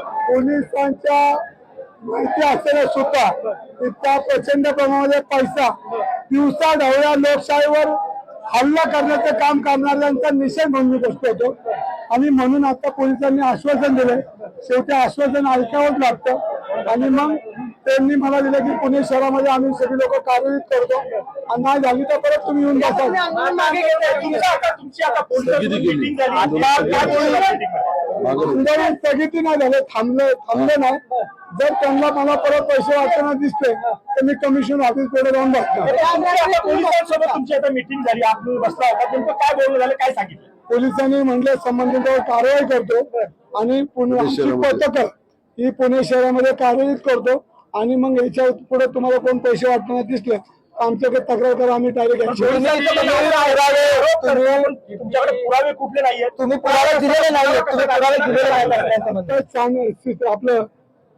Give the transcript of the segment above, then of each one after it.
पोलिसांच्या माहिती असताना सुद्धा इतका प्रचंड प्रमाणामध्ये पैसा दिवसा ढवळ्या लोकशाहीवर हल्ला करण्याचं काम करणाऱ्यांचा निषेध म्हणून मी बसतो होतो. आणि म्हणून आता पोलिसांनी आश्वासन दिलंय. शेवटी आश्वासन ऐकावंच लागतं. आणि मग त्यांनी मला दिलं की पुणे शहरामध्ये आम्ही सगळी लोक कार्यान्वित करतो. आणि नाही झाली तर परत तुम्ही येऊन बसा. मागे घेताय. तुमचं आता तुमची आता पोलिसांची meeting झाली. आता काय बोलणार? आंदोलन स्थगिती नाही झाले. थांबले थांबले नाही. जर त्यांना मला परत पैसे वाटताना दिसले तर मी कमिशन ऑफिसकडे जाऊन तुमची तुमची आता मिटिंग झाली. आपण बसला होता. नेमकं काय बोलणं झालं? काय सांगितलं? पोलिसांनी म्हणले संबंधितांवर कारवाई करतो आणि पुणे पथकं ही पुणे शहरामध्ये कार्यरत करतो. आणि मग याच्यापुढे तुम्हाला कोण पैसे वाटताना दिसले. आमच्याकडे तक्रार करा आम्ही डायरेक्ट तुमच्याकडे पुरावे कुठले नाहीये तुम्ही पुरावे दिलेले नाही आपलं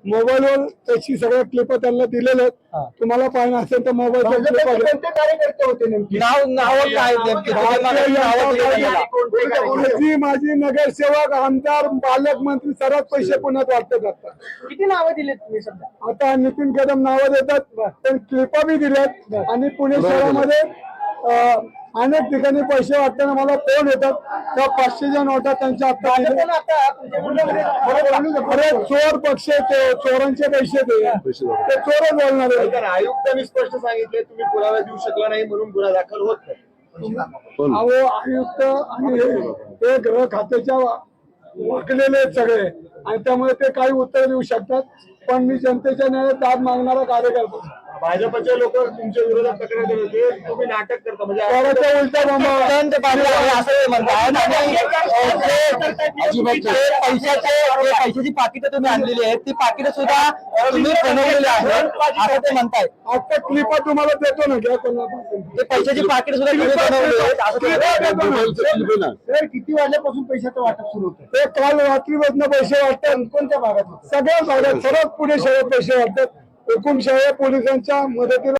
मोबाईलवर त्याची सगळ्या क्लिप त्यांना दिलेल्या आहेत. तुम्हाला पाहिजे असेल तर मोबाईलच्या कोणते कार्यकर्ते होते नेमके. माझी माझी नगरसेवक आमदार पालकमंत्री सर्वात पैसे पुण्यात वाटतात आता. किती नावं दिलेत तुम्ही सध्या? आता नितीन कदम नावं देतात पण क्लिपा बी दिल्यात. आणि पुणे शहरामध्ये अनेक ठिकाणी पैसे वाटताना मला फोन येतात. त्या पाचशेच्या नोटा त्यांच्या आता चोर पक्ष चोरांचे पैसे ते. ते चोरच बोलणार आयुक्तांनी स्पष्ट सांगितले तुम्ही पुरावा देऊ शकला नाही म्हणून गुन्हा दाखल होत नाही. अहो आयुक्त आणि हे हे गृह खात्याच्या वाकलेले आहेत सगळे. आणि त्यामुळे ते काही उत्तर देऊ शकतात. पण मी जनतेच्या न्यायात दाद मागणारा कार्यकर्ता. भाजपचे लोक तुमच्या विरोधात तक्रार देत होते. तुम्ही नाटक करता. म्हणजे उलटा असं म्हणतात. पैशाचे पाकिटं तुम्ही आणलेली आहेत ती पाकिटं सुद्धा तुम्ही बनवलेली आहेत. असं ते म्हणताय. आता क्लिपा तुम्हाला देतो ना घ्या ते पैशाची पाकिट सुद्धा किती वाजल्यापासून पैशाचं वाटप सुरू होतं? ते काल रात्रीपासून पैसे वाटतात. कोणत्या भागात होतं? सगळ्या भागात. सर्वात पुणे शहरात पैसे वाटतात. एकूण पोलिसांच्या मदतीला